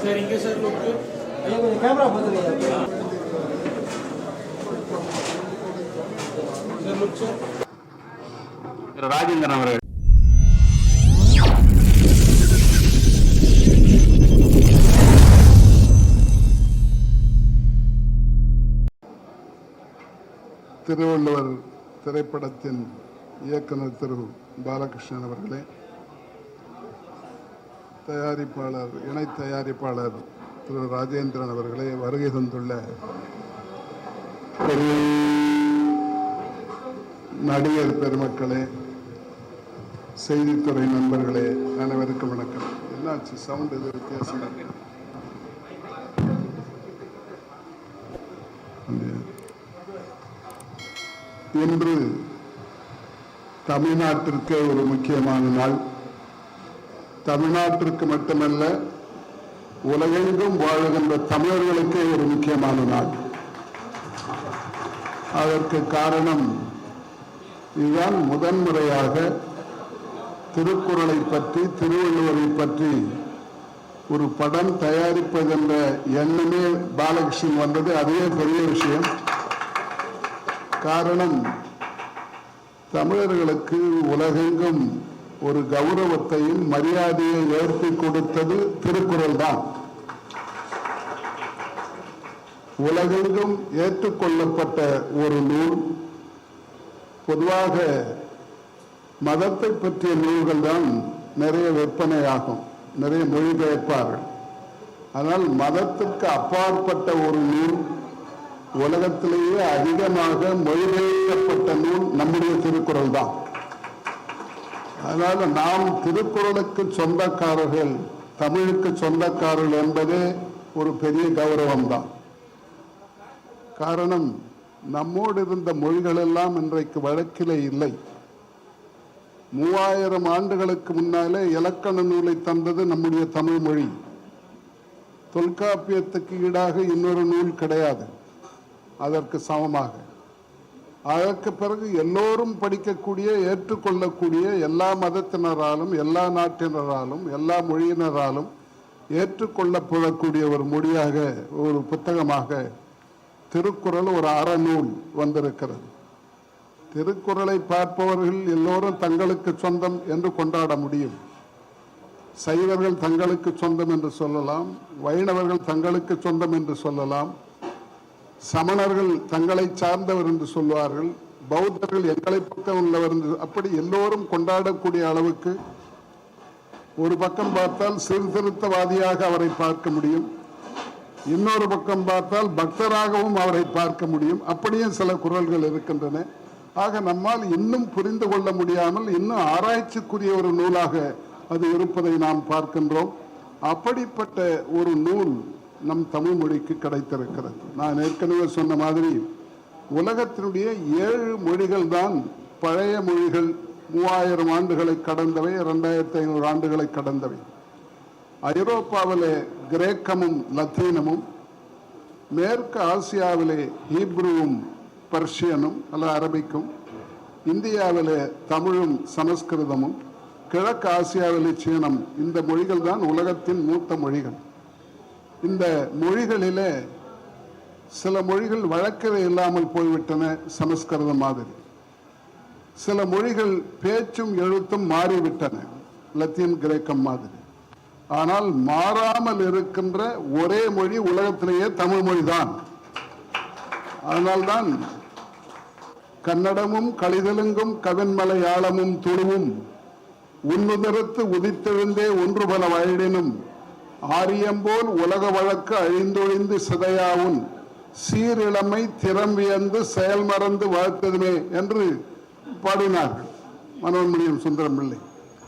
Sir இங்கே sir லுக்கு ஐயா கொஞ்சம் கேமரா பார்த்துருங்க சார் லுக் சார் திரு ராஜேந்திரன் அவர்கள் திருவள்ளுவர் திரைப்படத்தின் இயக்குனர் திரு பாலகிருஷ்ணன் அவர்களே தயாரிப்பாளர் இணை தயாரிப்பாளர் திரு ராஜேந்திரன் அவர்களே வருகை தந்துள்ள பெரிய நடிகர் பெருமக்களே செய்தித்துறை நண்பர்களே அனைவருக்கும் வணக்கம். என்னாச்சு? சவுண்ட் இது வித்தியாசம் இன்று தமிழ்நாட்டிற்கே ஒரு முக்கியமான நாள். தமிழ்நாட்டிற்கு மட்டுமல்ல உலகெங்கும் வாழுகின்ற தமிழர்களுக்கே ஒரு முக்கியமான நாள். அதற்கு காரணம் இதுதான் முதன்முறையாக திருக்குறளை பற்றி திருவள்ளுவரை பற்றி ஒரு படம் தயாரிப்பதென்ற எண்ணமே பாலகிருஷ்ணன் வந்தது. அதுவே பெரிய விஷயம். காரணம் தமிழர்களுக்கு உலகெங்கும் ஒரு கௌரவத்தையும் மரியாதையை ஏற்பி கொடுத்தது திருக்குறள் தான் உலகெங்கும் ஏற்றுக்கொள்ளப்பட்ட ஒரு நூல். பொதுவாக மதத்தை பற்றிய நூல்கள் தான் நிறைய விற்பனையாகும் நிறைய மொழிபெயர்ப்பார்கள். ஆனால் மதத்துக்கு அப்பாற்பட்ட ஒரு நூல் உலகத்திலேயே அதிகமாக மொழிபெயர்க்கப்பட்ட நூல் நம்முடைய திருக்குறள் தான் அதனால நாம் திருக்குறளுக்கு சொந்தக்காரர்கள் தமிழுக்கு சொந்தக்காரர்கள் என்பதே ஒரு பெரிய கௌரவம் தான் காரணம் நம்மோடு இருந்த மொழிகள் எல்லாம் இன்றைக்கு வழக்கிலே இல்லை. மூவாயிரம் ஆண்டுகளுக்கு முன்னாலே இலக்கண நூலை தந்தது நம்முடைய தமிழ் மொழி. தொல்காப்பியத்துக்கு ஈடாக இன்னொரு நூல் கிடையாது. அதற்கு சமமாக. அதற்கு பிறகு எல்லோரும் படிக்கக்கூடிய ஏற்றுக்கொள்ளக்கூடிய எல்லா மதத்தினராலும் எல்லா நாட்டினராலும் எல்லா மொழியினராலும் ஏற்றுக்கொள்ளப்படக்கூடிய ஒரு மொழியாக ஒரு புத்தகமாக திருக்குறள் ஒரு அறநூல் வந்திருக்கிறது. திருக்குறளை பார்ப்பவர்கள் எல்லோரும் தங்களுக்கு சொந்தம் என்று கொண்டாட முடியும். சைவர்கள் தங்களுக்கு சொந்தம் என்று சொல்லலாம் வைணவர்கள் தங்களுக்கு சொந்தம் என்று சொல்லலாம் சமணர்கள் தங்களை சார்ந்தவர் என்று சொல்வார்கள் பௌத்தர்கள் எங்களை பக்கம் உள்ளவர் என்று அப்படி எல்லோரும் கொண்டாடக்கூடிய அளவுக்கு ஒரு பக்கம் பார்த்தால் சீர்திருத்தவாதியாக அவரை பார்க்க முடியும் இன்னொரு பக்கம் பார்த்தால் பக்தராகவும் அவரை பார்க்க முடியும் அப்படியும் சில குரல்கள் இருக்கின்றன. ஆக நம்மால் இன்னும் புரிந்து கொள்ள முடியாமல் இன்னும் ஆராய்ச்சிக்குரிய ஒரு நூலாக அது இருப்பதை நாம் பார்க்கின்றோம். அப்படிப்பட்ட ஒரு நூல் நம் தமிழ் மொழிக்கு கிடைத்திருக்கிறது. நான் ஏற்கனவே சொன்ன மாதிரி உலகத்தினுடைய ஏழு மொழிகள் தான் பழைய மொழிகள் மூவாயிரம் ஆண்டுகளை கடந்தவை இரண்டாயிரத்தி ஐநூறு ஆண்டுகளை கடந்தவை. ஐரோப்பாவிலே கிரேக்கமும் லத்தீனமும் மேற்கு ஆசியாவிலே ஹீப்ருவும் பர்ஷியனும் அல்ல அரபிக்கும் இந்தியாவிலே தமிழும் சமஸ்கிருதமும் கிழக்கு ஆசியாவிலே சீனம் இந்த மொழிகள் தான் உலகத்தின் மூத்த மொழிகள். இந்த மொழிகளிலே சில மொழிகள் வழக்கில் இல்லாமல் போய்விட்டன சமஸ்கிருதம் மாதிரி. சில மொழிகள் பேச்சும் எழுத்தும் மாறிவிட்டன லத்தீன் கிரேக்கம் மாதிரி. ஆனால் மாறாமல் இருக்கின்ற ஒரே மொழி உலகத்திலேயே தமிழ் மொழிதான். அதனால்தான் கன்னடமும் கலிதலுங்கும் கவின்மலையாளமும் துணுவும் உன்னுதரத்து உதித்தெழுந்தே ஒன்று பல வயடினும் ஆரியம்போல் உலக வழக்கு அழிந்தொழிந்து சிதையாவும் சீரிழமை திறம் வியந்து செயல் மறந்து வாழ்த்ததுமே என்று பாடினார்கள். மனோன்மணியம் சுந்தரம் பிள்ளை.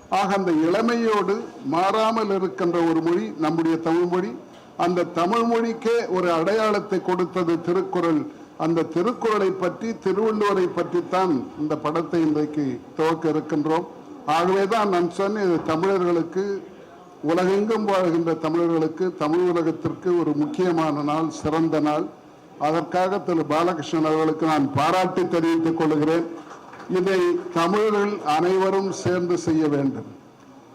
ஆக அந்த இளமையோடு மாறாமல் இருக்கின்ற ஒரு மொழி நம்முடைய தமிழ் மொழி. அந்த தமிழ் மொழிக்கே ஒரு அடையாளத்தை கொடுத்தது திருக்குறள். அந்த திருக்குறளை பற்றி திருவள்ளுவரை பற்றித்தான் இந்த படத்தை இன்றைக்கு துவக்க இருக்கின்றோம். ஆகவேதான் நான் சொன்னேன் இது தமிழர்களுக்கு உலகெங்கும் வாழ்கின்ற தமிழர்களுக்கு தமிழ் உலகத்திற்கு ஒரு முக்கியமான நாள் சிறந்த நாள். அதற்காக திரு பாலகிருஷ்ணன் அவர்களுக்கு நான் பாராட்டி தெரிவித்துக் கொள்கிறேன். இதை தமிழர்கள் அனைவரும் சேர்ந்து செய்ய வேண்டும்.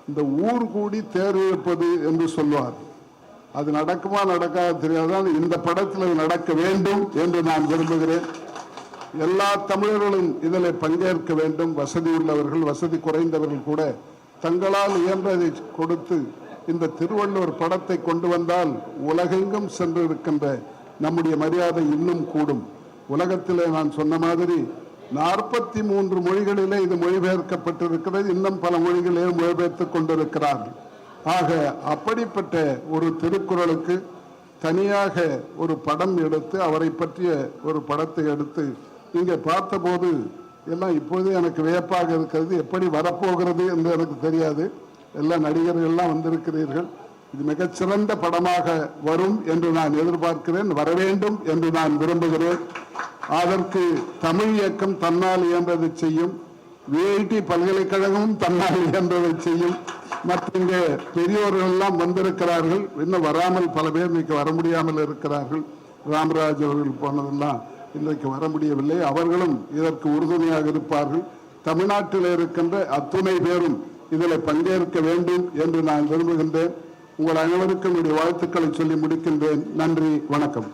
இந்த ஊர் கூடி தேர் இழுப்பது என்று சொல்வார். அது நடக்குமா நடக்காது தெரியாதான் இந்த படத்தில் நடக்க வேண்டும் என்று நான் விரும்புகிறேன். எல்லா தமிழர்களும் இதில் பங்கேற்க வேண்டும். வசதி உள்ளவர்கள் வசதி குறைந்தவர்கள் கூட தங்களால் இயன்றதை கொடுத்து இந்த திருவள்ளுவர் படத்தை கொண்டு வந்தால் உலகெங்கும் சென்றிருக்கின்ற நம்முடைய மரியாதை இன்னும் கூடும். உலகத்திலே நான் சொன்ன மாதிரி நாற்பத்தி மூன்று மொழிகளிலே இது மொழிபெயர்க்கப்பட்டிருக்கிறது. இன்னும் பல மொழிகளிலே மொழிபெயர்த்துக் கொண்டிருக்கிறார்கள் ஆக அப்படிப்பட்ட ஒரு திருக்குறளுக்கு தனியாக ஒரு படம் எடுத்து அவரை பற்றிய ஒரு படத்தை எடுத்து இங்கே பார்த்தபோது எல்லாம் இப்போது எனக்கு வியப்பாக இருக்கிறது எப்படி வரப்போகிறது என்று எனக்கு தெரியாது. எல்லா நடிகர்கள்லாம் வந்திருக்கிறீர்கள். இது மிகச்சிறந்த படமாக வரும் என்று நான் எதிர்பார்க்கிறேன் வர வேண்டும் என்று நான் விரும்புகிறேன். அதற்கு தமிழ் இயக்கம் தன்னால் இயன்றதை செய்யும் விஐடி பல்கலைக்கழகமும் தன்னால் இயன்றதை செய்யும். மற்ற இங்கே பெரியோர்கள் எல்லாம் வந்திருக்கிறார்கள். இன்னும் வராமல் பல பேர் இன்னைக்கு வர முடியாமல் இருக்கிறார்கள். ராமராஜ் அவர்கள் போனதெல்லாம் இன்றைக்கு வர முடியவில்லை. அவர்களும் இதற்கு உறுதுணையாக இருப்பார்கள். தமிழ்நாட்டில் இருக்கின்ற அத்துணை பேரும் இதில் பங்கேற்க வேண்டும் என்று நான் விரும்புகின்றேன். உங்கள் அனைவருக்கும் என்னுடைய வாழ்த்துக்களை சொல்லி முடிக்கின்றேன். நன்றி வணக்கம்.